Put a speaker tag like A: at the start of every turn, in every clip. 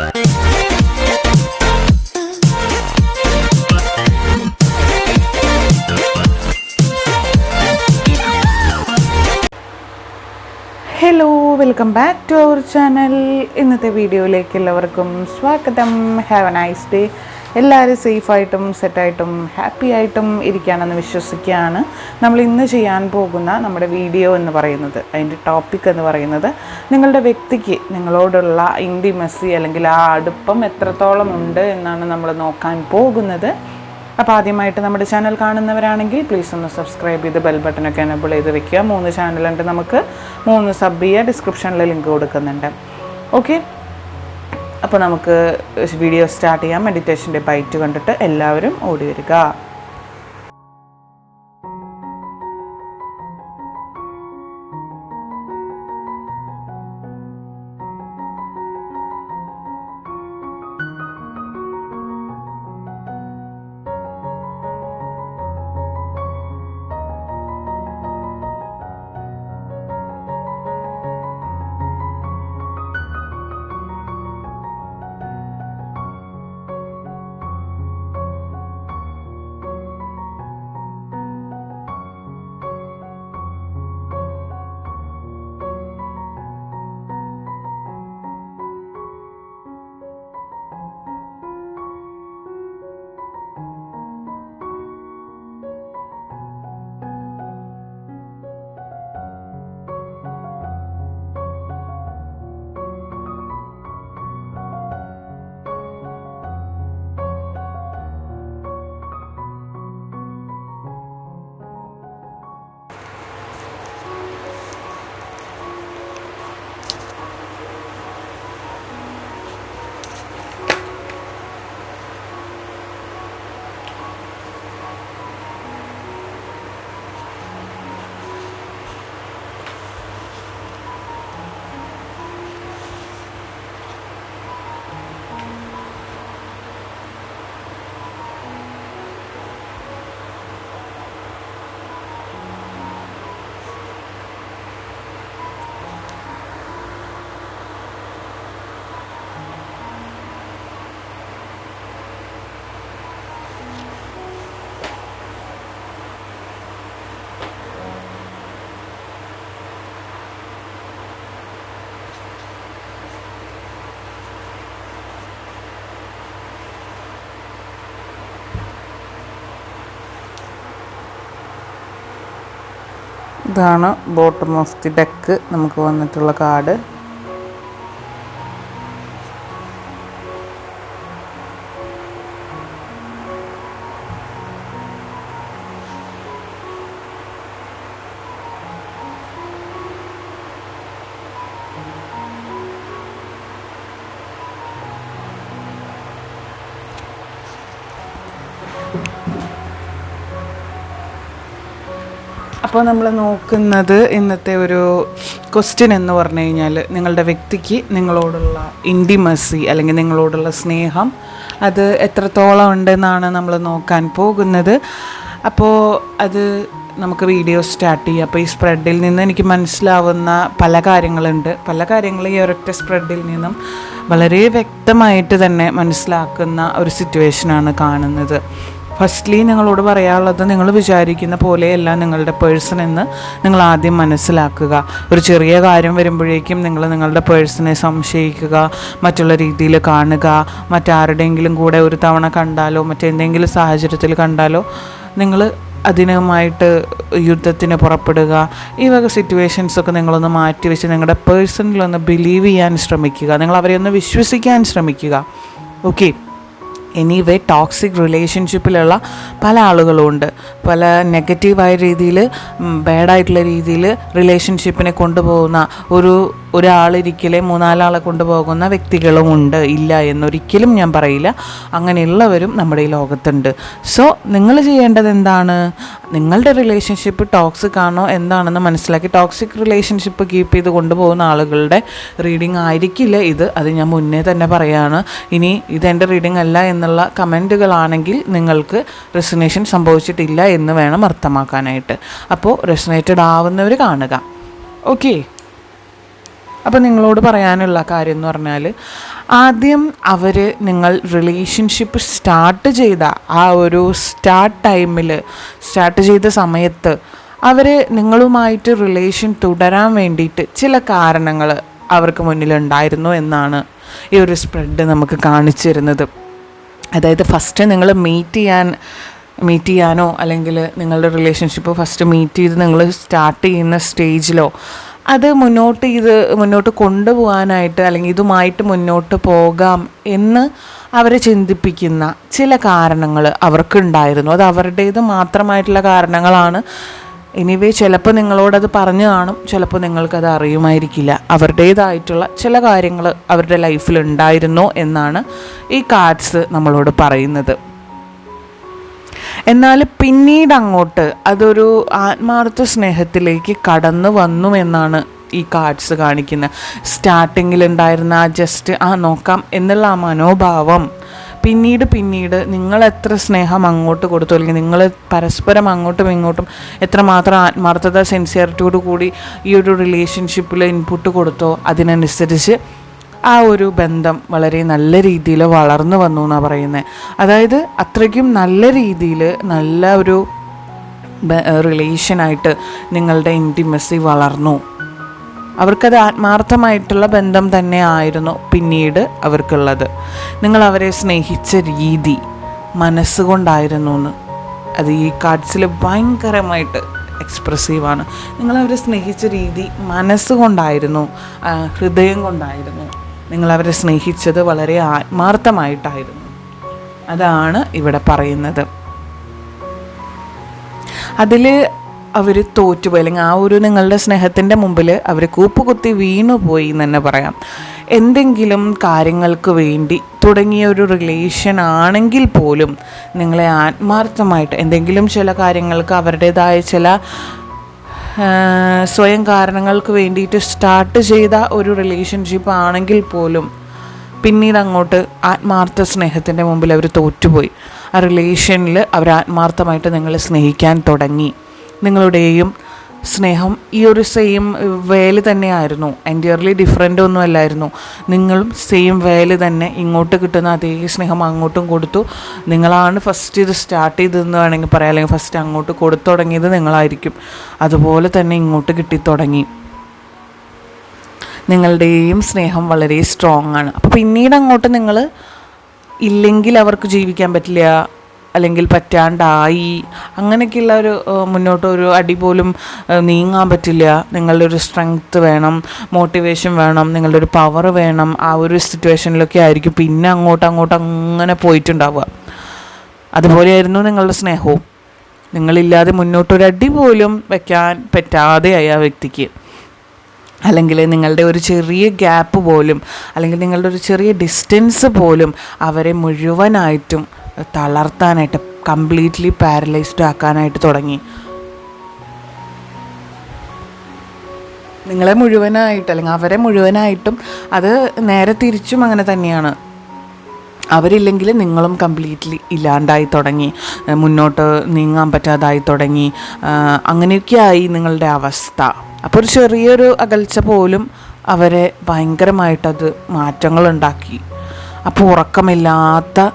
A: Hello welcome back to our channel ഇന്നത്തെ വീഡിയോയിലേക്ക് എല്ലാവർക്കും സ്വാഗതം. ഹാവ് എ നൈസ് ഡേ എല്ലാവരും സേഫായിട്ടും സെറ്റായിട്ടും ഹാപ്പി ആയിട്ടും ഇരിക്കുകയാണെന്ന് വിശ്വസിക്കുകയാണ്. നമ്മൾ ഇന്ന് ചെയ്യാൻ പോകുന്ന നമ്മുടെ വീഡിയോ എന്ന് പറയുന്നത് അതിന്റെ ടോപ്പിക് എന്ന് പറയുന്നത് നിങ്ങളുടെ വ്യക്തിക്ക് നിങ്ങളോടുള്ള ഇന്റിമസി അല്ലെങ്കിൽ ആ അടുപ്പം എത്രത്തോളം ഉണ്ട് എന്നാണ് നമ്മൾ നോക്കാൻ പോകുന്നത്. അപ്പോൾ ആദ്യമായിട്ട് നമ്മുടെ ചാനൽ കാണുന്നവരാണെങ്കിൽ പ്ലീസ് ഒന്ന് സബ്സ്ക്രൈബ് ചെയ്ത് ബെൽ ബട്ടനൊക്കെ എനബിൾ ചെയ്ത് വെക്കുക. മൂന്ന് ചാനലുണ്ട് നമുക്ക്. മൂന്ന് സബ് ചെയ്യുക ഡിസ്ക്രിപ്ഷനിൽ ലിങ്ക് കൊടുക്കുന്നുണ്ട്. ഓക്കെ അപ്പോൾ നമുക്ക് വീഡിയോ സ്റ്റാർട്ട് ചെയ്യാം. മെഡിറ്റേഷന്റെ ബൈറ്റ് കണ്ടിട്ട് എല്ലാവരും ഓടി വരിക. ഇതാണ് ബോട്ടം ഓഫ് ദി ഡെക്ക് നമുക്ക് വന്നിട്ടുള്ള കാർഡ്. അപ്പോൾ നമ്മൾ നോക്കുന്നത് ഇന്നത്തെ ഒരു ക്വസ്റ്റ്യൻ എന്ന് പറഞ്ഞു കഴിഞ്ഞാൽ നിങ്ങളുടെ വ്യക്തിക്ക് നിങ്ങളോടുള്ള ഇന്റിമസി അല്ലെങ്കിൽ നിങ്ങളോടുള്ള സ്നേഹം അത് എത്രത്തോളം ഉണ്ടെന്നാണ് നമ്മൾ നോക്കാൻ പോകുന്നത്. അപ്പോൾ അത് നമുക്ക് വീഡിയോ സ്റ്റാർട്ട് ചെയ്യാം. അപ്പോൾ ഈ സ്പ്രെഡിൽ നിന്ന് എനിക്ക് മനസ്സിലാവുന്ന പല കാര്യങ്ങളുണ്ട്. പല കാര്യങ്ങളും ഈ ഒരൊറ്റ സ്പ്രെഡിൽ നിന്നും വളരെ വ്യക്തമായിട്ട് തന്നെ മനസ്സിലാക്കുന്ന ഒരു സിറ്റുവേഷനാണ് കാണുന്നത്. ഫസ്റ്റ്ലി നിങ്ങളോട് പറയാനുള്ളത് നിങ്ങൾ വിചാരിക്കുന്ന പോലെയല്ല നിങ്ങളുടെ പേഴ്സൺ എന്ന് നിങ്ങൾ ആദ്യം മനസ്സിലാക്കുക. ഒരു ചെറിയ കാര്യം വരുമ്പോഴേക്കും നിങ്ങൾ നിങ്ങളുടെ പേഴ്സണെ സംശയിക്കുക മറ്റുള്ള രീതിയിൽ കാണുക മറ്റാരുടെയെങ്കിലും കൂടെ ഒരു തവണ കണ്ടാലോ മറ്റെന്തെങ്കിലും സാഹചര്യത്തിൽ കണ്ടാലോ നിങ്ങൾ അതിനുമായിട്ട് യുദ്ധത്തിന് പുറപ്പെടുക. ഈ വക സിറ്റുവേഷൻസൊക്കെ നിങ്ങളൊന്ന് മാറ്റി വെച്ച് നിങ്ങളുടെ പേഴ്സണിലൊന്ന് ബിലീവ് ചെയ്യാൻ ശ്രമിക്കുക. നിങ്ങൾ അവരെ ഒന്ന് വിശ്വസിക്കാൻ ശ്രമിക്കുക. ഓക്കെ എനിവേ ടോക്സിക് റിലേഷൻഷിപ്പിലുള്ള പല ആളുകളും ഉണ്ട് പല നെഗറ്റീവായ രീതിയിൽ ബാഡായിട്ടുള്ള രീതിയിൽ റിലേഷൻഷിപ്പിനെ കൊണ്ടുപോകുന്ന ഒരു ഒരാളിരിക്കലെ മൂന്നാലാളെ കൊണ്ടുപോകുന്ന വ്യക്തികളും ഉണ്ട് ഇല്ല എന്നൊരിക്കലും ഞാൻ പറയില്ല. അങ്ങനെയുള്ളവരും നമ്മുടെ ഈ ലോകത്തുണ്ട്. സോ നിങ്ങൾ ചെയ്യേണ്ടത് എന്താണ്? നിങ്ങളുടെ റിലേഷൻഷിപ്പ് ടോക്സിക് ആണോ എന്താണെന്ന് മനസ്സിലാക്കി ടോക്സിക് റിലേഷൻഷിപ്പ് കീപ്പ് ചെയ്ത് കൊണ്ടുപോകുന്ന ആളുകളുടെ റീഡിംഗ് ആയിരിക്കില്ല ഇത്. അത് ഞാൻ മുന്നേ തന്നെ പറയാണ്. ഇനി ഇതെന്റെ റീഡിംഗ് അല്ല എന്നുള്ള കമന്റുകളാണെങ്കിൽ നിങ്ങൾക്ക് റെസിനേഷൻ സംഭവിച്ചിട്ടില്ല എന്ന് വേണം അർത്ഥമാക്കാനായിട്ട്. അപ്പോൾ റെസിനേറ്റഡ് ആവുന്നവർ കാണുക. ഓക്കെ അപ്പോൾ നിങ്ങളോട് പറയാനുള്ള കാര്യം എന്ന് പറഞ്ഞാൽ ആദ്യം അവർ നിങ്ങൾ റിലേഷൻഷിപ്പ് സ്റ്റാർട്ട് ചെയ്ത ആ ഒരു സ്റ്റാർട്ട് ടൈമിൽ സ്റ്റാർട്ട് ചെയ്ത സമയത്ത് അവർ നിങ്ങളുമായിട്ട് റിലേഷൻ തുടരാൻ വേണ്ടിയിട്ട് ചില കാരണങ്ങൾ അവർക്ക് മുന്നിലുണ്ടായിരുന്നു എന്നാണ് ഈ ഒരു സ്പ്രെഡ് നമുക്ക് കാണിച്ചിരുന്നത് അതായത് ഫസ്റ്റ് നിങ്ങൾ മീറ്റ് ചെയ്യാൻ മീറ്റ് ചെയ്യാനോ അല്ലെങ്കിൽ നിങ്ങളുടെ റിലേഷൻഷിപ്പ് ഫസ്റ്റ് മീറ്റ് ചെയ്ത് നിങ്ങൾ സ്റ്റാർട്ട് ചെയ്യുന്ന സ്റ്റേജിലോ അത് മുന്നോട്ട് ഇത് മുന്നോട്ട് കൊണ്ടുപോകാനായിട്ട് അല്ലെങ്കിൽ ഇതുമായിട്ട് മുന്നോട്ട് പോകാം എന്ന് അവരെ ചിന്തിപ്പിക്കുന്ന ചില കാരണങ്ങൾ അവർക്കുണ്ടായിരുന്നു. അത് അവരുടേത് മാത്രമായിട്ടുള്ള കാരണങ്ങളാണ്. എനിവേ ചിലപ്പോൾ നിങ്ങളോടത് പറഞ്ഞു കാണും. ചിലപ്പോൾ നിങ്ങൾക്കത് അറിയുമായിരിക്കില്ല. അവരുടേതായിട്ടുള്ള ചില കാര്യങ്ങൾ അവരുടെ ലൈഫിൽ ഉണ്ടായിരുന്നു എന്നാണ് ഈ കാർഡ്സ് നമ്മളോട് പറയുന്നത്. എന്നാൽ പിന്നീട് അങ്ങോട്ട് അതൊരു ആത്മാർത്ഥ സ്നേഹത്തിലേക്ക് കടന്നു വന്നു എന്നാണ് ഈ കാർഡ്സ് കാണിക്കുന്നത്. സ്റ്റാർട്ടിങ്ങിൽ ഉണ്ടായിരുന്ന ആ ജസ്റ്റ് ആ നോക്കാം എന്നുള്ള ആ മനോഭാവം പിന്നീട് പിന്നീട് നിങ്ങൾ എത്ര സ്നേഹം അങ്ങോട്ട് കൊടുത്തു അല്ലെങ്കിൽ നിങ്ങൾ പരസ്പരം അങ്ങോട്ടും ഇങ്ങോട്ടും എത്രമാത്രം ആത്മാർത്ഥത സെൻസിയറിറ്റിയോട് കൂടി ഈ ഒരു റിലേഷൻഷിപ്പിൽ ഇൻപുട്ട് കൊടുത്തോ അതിനനുസരിച്ച് ആ ഒരു ബന്ധം വളരെ നല്ല രീതിയിൽ വളർന്നു വന്നു എന്നാണ് പറയുന്നത് അതായത് അത്രയ്ക്കും നല്ല രീതിയിൽ നല്ല ഒരു റിലേഷനായിട്ട് നിങ്ങളുടെ ഇന്റിമസി വളർന്നു. അവർക്കത് ആത്മാർത്ഥമായിട്ടുള്ള ബന്ധം തന്നെ ആയിരുന്നു പിന്നീട് അവർക്കുള്ളത്. നിങ്ങൾ അവരെ സ്നേഹിച്ച രീതി മനസ്സുകൊണ്ടായിരുന്നു എന്ന്. അത് ഈ കാർഡ്സിൽ ഭയങ്കരമായിട്ട് എക്സ്പ്രസീവാണ് നിങ്ങൾ അവരെ സ്നേഹിച്ച രീതി മനസ്സുകൊണ്ടായിരുന്നു ഹൃദയം കൊണ്ടായിരുന്നു. നിങ്ങൾ അവരെ സ്നേഹിച്ചത് വളരെ ആത്മാർത്ഥമായിട്ടായിരുന്നു. അതാണ് ഇവിടെ പറയുന്നത്. അതിൽ അവർ തോറ്റുപോയി. അല്ലെങ്കിൽ ആ ഒരു നിങ്ങളുടെ സ്നേഹത്തിന്റെ മുമ്പിൽ അവർ കൂപ്പുകുത്തി വീണുപോയി എന്ന് തന്നെ പറയാം. എന്തെങ്കിലും കാര്യങ്ങൾക്ക് വേണ്ടി തുടങ്ങിയ ഒരു റിലേഷൻ ആണെങ്കിൽ പോലും നിങ്ങളെ ആത്മാർത്ഥമായിട്ട് എന്തെങ്കിലും ചില കാര്യങ്ങൾക്ക് അവരുടേതായ ചില സ്വയം കാരണങ്ങൾക്ക് വേണ്ടിയിട്ട് സ്റ്റാർട്ട് ചെയ്ത ഒരു റിലേഷൻഷിപ്പ് ആണെങ്കിൽ പോലും പിന്നീട് അങ്ങോട്ട് ആത്മാർത്ഥ സ്നേഹത്തിന്റെ മുമ്പിൽ അവർ തോറ്റുപോയി. ആ റിലേഷനിൽ അവർ ആത്മാർത്ഥമായിട്ട് നിങ്ങളെ സ്നേഹിക്കാൻ തുടങ്ങി. നിങ്ങളുടെയും സ്നേഹം ഈ ഒരു സെയിം വേൽ തന്നെയായിരുന്നു. എന്റിയർലി ഡിഫറെന്റ് ഒന്നും അല്ലായിരുന്നു നിങ്ങളും സെയിം വേൽ തന്നെ ഇങ്ങോട്ട് കിട്ടുന്ന അതേ സ്നേഹം അങ്ങോട്ടും കൊടുത്തു. നിങ്ങളാണ് ഫസ്റ്റ് ഇത് സ്റ്റാർട്ട് ചെയ്തതെന്ന് വേണമെങ്കിൽ പറയാം. അല്ലെങ്കിൽ ഫസ്റ്റ് അങ്ങോട്ട് കൊടുത്തു തുടങ്ങിയത് നിങ്ങളായിരിക്കും. അതുപോലെ തന്നെ ഇങ്ങോട്ട് കിട്ടിത്തുടങ്ങി. നിങ്ങളുടെയും സ്നേഹം വളരെ സ്ട്രോങ് ആണ്. അപ്പോൾ പിന്നീട് അങ്ങോട്ട് നിങ്ങൾ ഇല്ലെങ്കിൽ അവർക്ക് ജീവിക്കാൻ പറ്റില്ല. അല്ലെങ്കിൽ പറ്റാണ്ടായി. അങ്ങനെയൊക്കെയുള്ള ഒരു മുന്നോട്ട് ഒരു അടി പോലും നീങ്ങാൻ പറ്റില്ല. നിങ്ങളുടെ ഒരു സ്ട്രെങ്ത്ത് വേണം മോട്ടിവേഷൻ വേണം നിങ്ങളുടെ ഒരു പവർ വേണം. ആ ഒരു സിറ്റുവേഷനിലൊക്കെ ആയിരിക്കും പിന്നെ അങ്ങോട്ട് അങ്ങോട്ട് അങ്ങനെ പോയിട്ടുണ്ടാവുക. അതുപോലെയായിരുന്നു നിങ്ങളുടെ സ്നേഹവും. നിങ്ങളില്ലാതെ മുന്നോട്ടൊരു അടി പോലും വെക്കാൻ പറ്റാതെയായി ആ വ്യക്തിക്ക്. അല്ലെങ്കിൽ നിങ്ങളുടെ ഒരു ചെറിയ ഗ്യാപ്പ് പോലും അല്ലെങ്കിൽ നിങ്ങളുടെ ഒരു ചെറിയ ഡിസ്റ്റൻസ് പോലും അവരെ മുഴുവനായിട്ടും തളർത്താനായിട്ട് കംപ്ലീറ്റ്ലി പാരലൈസ്ഡ് ആക്കാനായിട്ട് തുടങ്ങി. നിങ്ങളെ മുഴുവനായിട്ട് അല്ലെങ്കിൽ അവരെ മുഴുവനായിട്ടും അത് നേരെ തിരിച്ചും അങ്ങനെ തന്നെയാണ്. അവരില്ലെങ്കിൽ നിങ്ങളും കംപ്ലീറ്റ്ലി ഇല്ലാണ്ടായി തുടങ്ങി. മുന്നോട്ട് നീങ്ങാൻ പറ്റാതായി തുടങ്ങി. അങ്ങനെയൊക്കെ അങ്ങനെയൊക്കെയായി നിങ്ങളുടെ അവസ്ഥ. അപ്പോൾ ഒരു ചെറിയൊരു അകൽച്ച പോലും അവരെ ഭയങ്കരമായിട്ടത് മാറ്റങ്ങളുണ്ടാക്കി. അപ്പോൾ ഉറക്കമില്ലാത്ത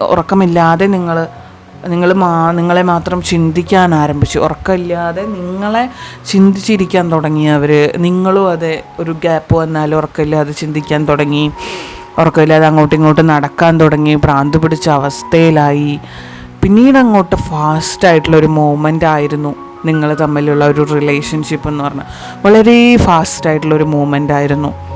A: ഉറക്കമില്ലാതെ നിങ്ങൾ നിങ്ങൾ മാ നിങ്ങളെ മാത്രം ചിന്തിക്കാൻ ആരംഭിച്ചു. ഉറക്കമില്ലാതെ നിങ്ങളെ ചിന്തിച്ചിരിക്കാൻ തുടങ്ങി അവർ നിങ്ങളും അതെ ഒരു ഗ്യാപ്പ് വന്നാലും ഉറക്കമില്ലാതെ ചിന്തിക്കാൻ തുടങ്ങി. ഉറക്കമില്ലാതെ അങ്ങോട്ടും ഇങ്ങോട്ടും നടക്കാൻ തുടങ്ങി. ഭ്രാന്ത് പിടിച്ച അവസ്ഥയിലായി. പിന്നീട് അങ്ങോട്ട് ഫാസ്റ്റായിട്ടുള്ളൊരു മൂമെന്റ് ആയിരുന്നു നിങ്ങൾ തമ്മിലുള്ള ഒരു റിലേഷൻഷിപ്പ് എന്ന് പറഞ്ഞാൽ വളരെ ഫാസ്റ്റായിട്ടുള്ളൊരു മൂമെന്റ് ആയിരുന്നു.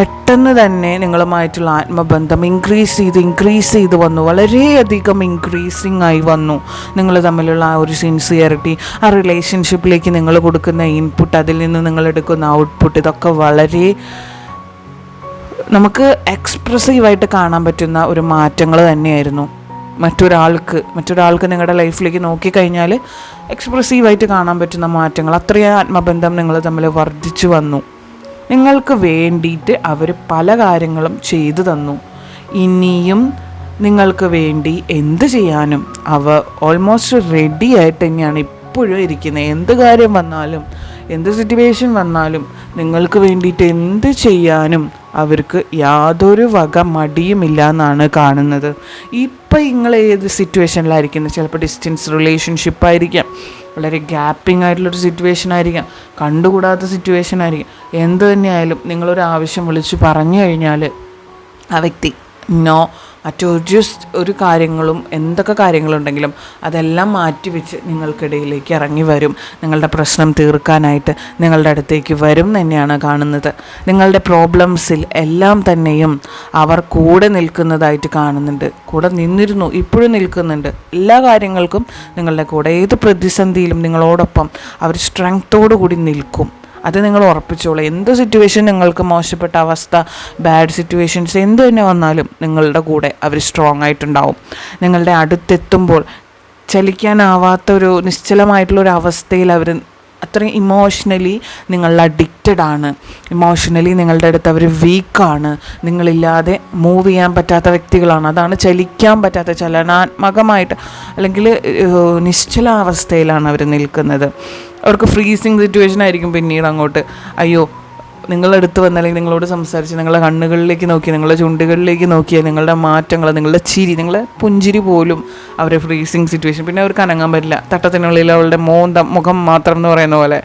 A: പെട്ടെന്ന് തന്നെ നിങ്ങളുമായിട്ടുള്ള ആത്മബന്ധം ഇൻക്രീസ് ചെയ്ത് ഇൻക്രീസ് ചെയ്ത് വന്നു. വളരെയധികം ഇൻക്രീസിങ് ആയി വന്നു. നിങ്ങൾ തമ്മിലുള്ള ആ ഒരു സിൻസിയറിറ്റി ആ റിലേഷൻഷിപ്പിലേക്ക് നിങ്ങൾ കൊടുക്കുന്ന ഇൻപുട്ട് അതിൽ നിന്ന് നിങ്ങൾ എടുക്കുന്ന ഔട്ട്പുട്ട് ഇതൊക്കെ വളരെ നമുക്ക് എക്സ്പ്രസീവായിട്ട് കാണാൻ പറ്റുന്ന ഒരു മാറ്റങ്ങൾ തന്നെയായിരുന്നു. മറ്റൊരാൾക്ക് മറ്റൊരാൾക്ക് നിങ്ങളുടെ ലൈഫിലേക്ക് നോക്കിക്കഴിഞ്ഞാൽ എക്സ്പ്രസീവായിട്ട് കാണാൻ പറ്റുന്ന മാറ്റങ്ങൾ അത്രയും ആത്മബന്ധം നിങ്ങൾ തമ്മിൽ വർദ്ധിച്ചു വന്നു. നിങ്ങൾക്ക് വേണ്ടിയിട്ട് അവർ പല കാര്യങ്ങളും ചെയ്തു തന്നു. ഇനിയും നിങ്ങൾക്ക് വേണ്ടി എന്ത് ചെയ്യാനും അവ ഓൾമോസ്റ്റ് റെഡി ആയിട്ട് തന്നെയാണ് ഇപ്പോഴും ഇരിക്കുന്നത്. എന്ത് കാര്യം വന്നാലും എന്ത് സിറ്റുവേഷൻ വന്നാലും നിങ്ങൾക്ക് വേണ്ടിയിട്ട് എന്ത് ചെയ്യാനും അവർക്ക് യാതൊരു വക മടിയുമില്ല എന്നാണ് കാണുന്നത്. ഇപ്പം നിങ്ങൾ ഏത് സിറ്റുവേഷനിലായിരിക്കുന്നത് ചിലപ്പോൾ ഡിസ്റ്റൻസ് റിലേഷൻഷിപ്പ് ആയിരിക്കാം. വളരെ ഗ്യാപ്പിംഗ് ആയിട്ടുള്ളൊരു സിറ്റുവേഷൻ ആയിരിക്കാം. കണ്ടുകൂടാത്ത സിറ്റുവേഷൻ ആയിരിക്കാം. എന്ത് തന്നെയായാലും നിങ്ങളൊരു ആവശ്യം വിളിച്ച് പറഞ്ഞു കഴിഞ്ഞാൽ ആ വ്യക്തി നോ മറ്റൊരു സ് ഒരു കാര്യങ്ങളും എന്തൊക്കെ കാര്യങ്ങളുണ്ടെങ്കിലും അതെല്ലാം മാറ്റിവെച്ച് നിങ്ങൾക്കിടയിലേക്ക് ഇറങ്ങി വരും. നിങ്ങളുടെ പ്രശ്നം തീർക്കാനായിട്ട് നിങ്ങളുടെ അടുത്തേക്ക് വരും തന്നെയാണ് കാണുന്നത്. നിങ്ങളുടെ പ്രോബ്ലംസിൽ എല്ലാം തന്നെയും അവർ കൂടെ നിൽക്കുന്നതായിട്ട് കാണുന്നുണ്ട്. കൂടെ നിന്നിരുന്നു ഇപ്പോഴും നിൽക്കുന്നുണ്ട്. എല്ലാ കാര്യങ്ങൾക്കും നിങ്ങളുടെ കൂടെ ഏത് പ്രതിസന്ധിയിലും നിങ്ങളോടൊപ്പം അവർ സ്ട്രെങ്ത്തോടു കൂടി നിൽക്കും. അത് നിങ്ങൾ ഉറപ്പിച്ചോളൂ. എന്ത് സിറ്റുവേഷൻ നിങ്ങൾക്ക് മോശപ്പെട്ട അവസ്ഥ ബാഡ് സിറ്റുവേഷൻസ് എന്ത് തന്നെ വന്നാലും നിങ്ങളുടെ കൂടെ അവർ സ്ട്രോങ് ആയിട്ടുണ്ടാവും. നിങ്ങളുടെ അടുത്തെത്തുമ്പോൾ ചലിക്കാനാവാത്ത ഒരു നിശ്ചലമായിട്ടുള്ള ഒരു അവസ്ഥയിൽ അവർ അത്രയും ഇമോഷണലി നിങ്ങൾ അഡിക്റ്റഡ് ആണ്. ഇമോഷണലി നിങ്ങളുടെ അടുത്ത് അവർ വീക്കാണ് നിങ്ങളില്ലാതെ മൂവ് ചെയ്യാൻ പറ്റാത്ത വ്യക്തികളാണ്. അതാണ് ചലിക്കാൻ പറ്റാത്ത ചലനാത്മകമായിട്ട് അല്ലെങ്കിൽ നിശ്ചല അവസ്ഥയിലാണ് അവർ നിൽക്കുന്നത്. അവർക്ക് ഫ്രീസിങ് സിറ്റുവേഷൻ ആയിരിക്കും പിന്നീട് അങ്ങോട്ട്. അയ്യോ നിങ്ങളടുത്ത് വന്ന അല്ലെങ്കിൽ നിങ്ങളോട് സംസാരിച്ച് നിങ്ങളുടെ കണ്ണുകളിലേക്ക് നോക്കി നിങ്ങളുടെ ചുണ്ടുകളിലേക്ക് നോക്കിയാൽ നിങ്ങളുടെ മാറ്റങ്ങൾ നിങ്ങളുടെ ചിരി നിങ്ങളുടെ പുഞ്ചിരി പോലും അവരെ ഫ്രീസിങ് സിറ്റുവേഷൻ പിന്നെ അവർക്ക് അനങ്ങാൻ പറ്റില്ല. തട്ടത്തിനുള്ളിൽ അവളുടെ മോന്ത മുഖം മാത്രം എന്ന് പറയുന്ന പോലെ.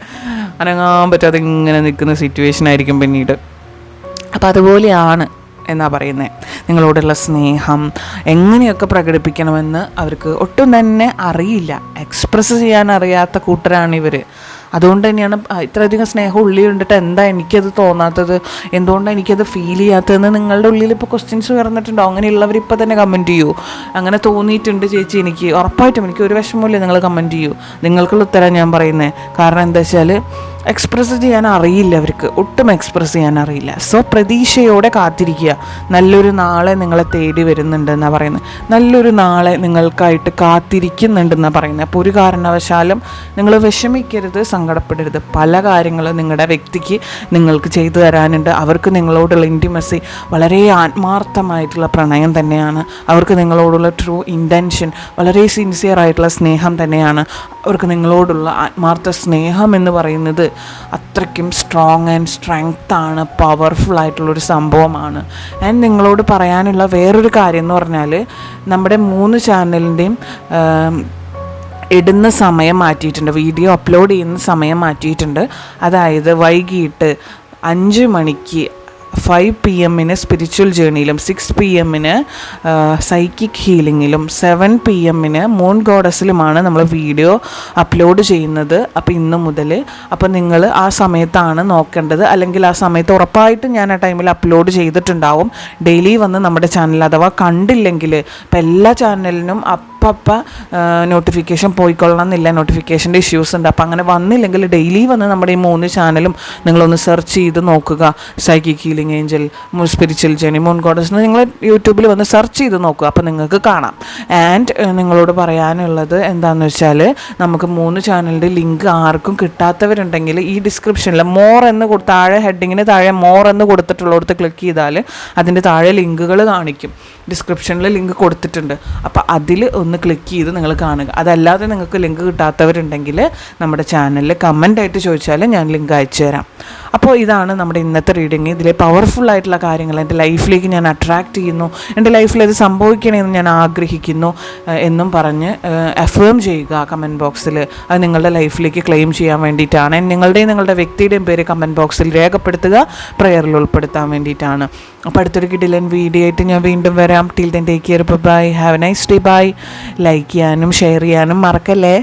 A: അനങ്ങാൻ പറ്റാതെ ഇങ്ങനെ നിൽക്കുന്ന സിറ്റുവേഷൻ ആയിരിക്കും പിന്നീട്. അപ്പോൾ അതുപോലെയാണ് എന്നാ പറയുന്നത് നിങ്ങളോടുള്ള സ്നേഹം എങ്ങനെയൊക്കെ പ്രകടിപ്പിക്കണമെന്ന് അവർക്ക് ഒട്ടും തന്നെ അറിയില്ല. എക്സ്പ്രസ് ചെയ്യാൻ അറിയാത്ത കൂട്ടരാണ് ഇവർ അതുകൊണ്ട് തന്നെയാണ് ഇത്രയധികം സ്നേഹം ഉള്ളിൽ കണ്ടിട്ട് എന്താ എനിക്കത് തോന്നാത്തത്? എന്തുകൊണ്ടാണ് എനിക്കത് ഫീൽ ചെയ്യാത്തതെന്ന് നിങ്ങളുടെ ഉള്ളിൽ ഇപ്പോൾ ക്വസ്റ്റ്യൻസ് ഉയർന്നിട്ടുണ്ടോ? അങ്ങനെയുള്ളവർ ഇപ്പോൾ തന്നെ കമന്റ് ചെയ്യൂ. അങ്ങനെ തോന്നിയിട്ടുണ്ട് ചേച്ചി എനിക്ക്. ഉറപ്പായിട്ടും എനിക്ക് ഒരു വിഷമമില്ല നിങ്ങൾ കമന്റ് ചെയ്യൂ. നിങ്ങൾക്കുള്ള ഉത്തരം ഞാൻ പറയുന്നത് കാരണം എന്താ വെച്ചാൽ എക്സ്പ്രസ് ചെയ്യാൻ അറിയില്ല അവർക്ക് ഒട്ടും എക്സ്പ്രസ് ചെയ്യാൻ അറിയില്ല സോ പ്രതീക്ഷയോടെ കാത്തിരിക്കുക. നല്ലൊരു നാളെ നിങ്ങളെ തേടി വരുന്നുണ്ടെന്നാണ് പറയുന്നത്. നല്ലൊരു നാളെ നിങ്ങൾക്കായിട്ട് കാത്തിരിക്കുന്നുണ്ടെന്നാണ് പറയുന്നത്. അപ്പോൾ ഒരു കാരണവശാലും നിങ്ങൾ വിഷമിക്കരുത് സങ്കടപ്പെടരുത്. പല കാര്യങ്ങളും നിങ്ങളുടെ വ്യക്തിക്ക് നിങ്ങൾക്ക് ചെയ്തു തരാനുണ്ട്. അവർക്ക് നിങ്ങളോടുള്ള ഇന്റിമസി വളരെ ആത്മാർത്ഥമായിട്ടുള്ള പ്രണയം തന്നെയാണ്. അവർക്ക് നിങ്ങളോടുള്ള ട്രൂ ഇന്റൻഷൻ വളരെ സിൻസിയർ ആയിട്ടുള്ള സ്നേഹം തന്നെയാണ്. അവർക്ക് നിങ്ങളോടുള്ള ആത്മാർത്ഥ സ്നേഹം എന്ന് പറയുന്നത് അത്രയ്ക്കും സ്ട്രോങ് ആൻഡ് സ്ട്രെങ്ത് ആണ് പവർഫുൾ ആയിട്ടുള്ളൊരു സംഭവമാണ്. ആൻഡ് നിങ്ങളോട് പറയാനുള്ള വേറൊരു കാര്യം എന്ന് പറഞ്ഞാൽ നമ്മുടെ മൂന്ന് ചാനലിന്റെയും ഇടുന്ന സമയം മാറ്റിയിട്ടുണ്ട് വീഡിയോ അപ്ലോഡ് ചെയ്യുന്ന സമയം മാറ്റിയിട്ടുണ്ട്. അതായത് വൈകിട്ട് അഞ്ച് മണിക്ക് ഫൈവ് പി എമ്മിന് സ്പിരിച്വൽ ജേണിയിലും സിക്സ് പി എമ്മിന് സൈക്കിക് ഹീലിങ്ങിലും സെവൻ പി എമ്മിന് മൂൺ ഗോഡസിലുമാണ് നമ്മൾ വീഡിയോ അപ്ലോഡ് ചെയ്യുന്നത്. അപ്പോൾ ഇന്ന് മുതൽ അപ്പോൾ നിങ്ങൾ ആ സമയത്താണ് നോക്കേണ്ടത്. അല്ലെങ്കിൽ ആ സമയത്ത് ഉറപ്പായിട്ടും ഞാൻ ആ ടൈമിൽ അപ്ലോഡ് ചെയ്തിട്ടുണ്ടാവും. ഡെയിലി വന്ന് നമ്മുടെ ചാനൽ അഥവാ കണ്ടില്ലെങ്കിൽ ഇപ്പം എല്ലാ ചാനലിനും അപ്പപ്പ നോട്ടിഫിക്കേഷൻ പോയിക്കൊള്ളണം എന്നില്ല. നോട്ടിഫിക്കേഷന്റെ ഇഷ്യൂസ് ഉണ്ട്. അപ്പം അങ്ങനെ വന്നില്ലെങ്കിൽ ഡെയിലി വന്ന് നമ്മുടെ ഈ മൂന്ന് ചാനലും നിങ്ങളൊന്ന് സെർച്ച് ചെയ്ത് നോക്കുക. Psychic healing angel spiritual journey moon goddess നിങ്ങൾ യൂട്യൂബിൽ വന്ന് സെർച്ച് ചെയ്ത് നോക്കുക. അപ്പോൾ നിങ്ങൾക്ക് കാണാം. ആൻഡ് നിങ്ങളോട് പറയാനുള്ളത് എന്താണെന്ന് വെച്ചാൽ നമുക്ക് മൂന്ന് ചാനലിന്റെ ലിങ്ക് ആർക്കും കിട്ടാത്തവരുണ്ടെങ്കിൽ ഈ ഡിസ്ക്രിപ്ഷനിൽ മോർ എന്ന് താഴെ ഹെഡിങ്ങിന് താഴെ മോർ എന്ന് കൊടുത്തിട്ടുള്ളിടത്ത് ക്ലിക്ക് ചെയ്താൽ അതിന്റെ താഴെ ലിങ്കുകൾ കാണിക്കും. ഡിസ്ക്രിപ്ഷനിൽ ലിങ്ക് കൊടുത്തിട്ടുണ്ട്. അപ്പോൾ അതിൽ ഒന്ന് ക്ലിക്ക് ചെയ്ത് നിങ്ങൾ കാണുക. അതല്ലാതെ നിങ്ങൾക്ക് ലിങ്ക് കിട്ടാത്തവരുണ്ടെങ്കിൽ നമ്മുടെ ചാനലിൽ കമന്റ് ആയിട്ട് ചോദിച്ചാൽ ഞാൻ ലിങ്ക് അയച്ചു തരാം അപ്പോൾ ഇതാണ് നമ്മുടെ ഇന്നത്തെ റീഡിങ് ഇതിലെ പവർഫുൾ ആയിട്ടുള്ള കാര്യങ്ങൾ എന്റെ ലൈഫിലേക്ക് ഞാൻ അട്രാക്റ്റ് ചെയ്യുന്നു. എന്റെ ലൈഫിൽ ഇത് സംഭവിക്കണമെന്ന് ഞാൻ ആഗ്രഹിക്കുന്നു എന്നും പറഞ്ഞ് അഫേം ചെയ്യുക കമന്റ് ബോക്സിൽ അത് നിങ്ങളുടെ ലൈഫിലേക്ക് ക്ലെയിം ചെയ്യാൻ വേണ്ടിയിട്ടാണ്. നിങ്ങളുടെയും നിങ്ങളുടെ വ്യക്തിയുടെയും പേര് കമന്റ് ബോക്സിൽ രേഖപ്പെടുത്തുക പ്രെയറിൽ ഉൾപ്പെടുത്താൻ വേണ്ടിയിട്ടാണ്. അപ്പോൾ അടുത്തൊരു കിടിലൻ വീഡിയോ ആയിട്ട് ഞാൻ വീണ്ടും വരാം. Till then take care bye have a nice day bye like ചെയ്യാനും ഷെയർ ചെയ്യാനും മറക്കല്ലേ?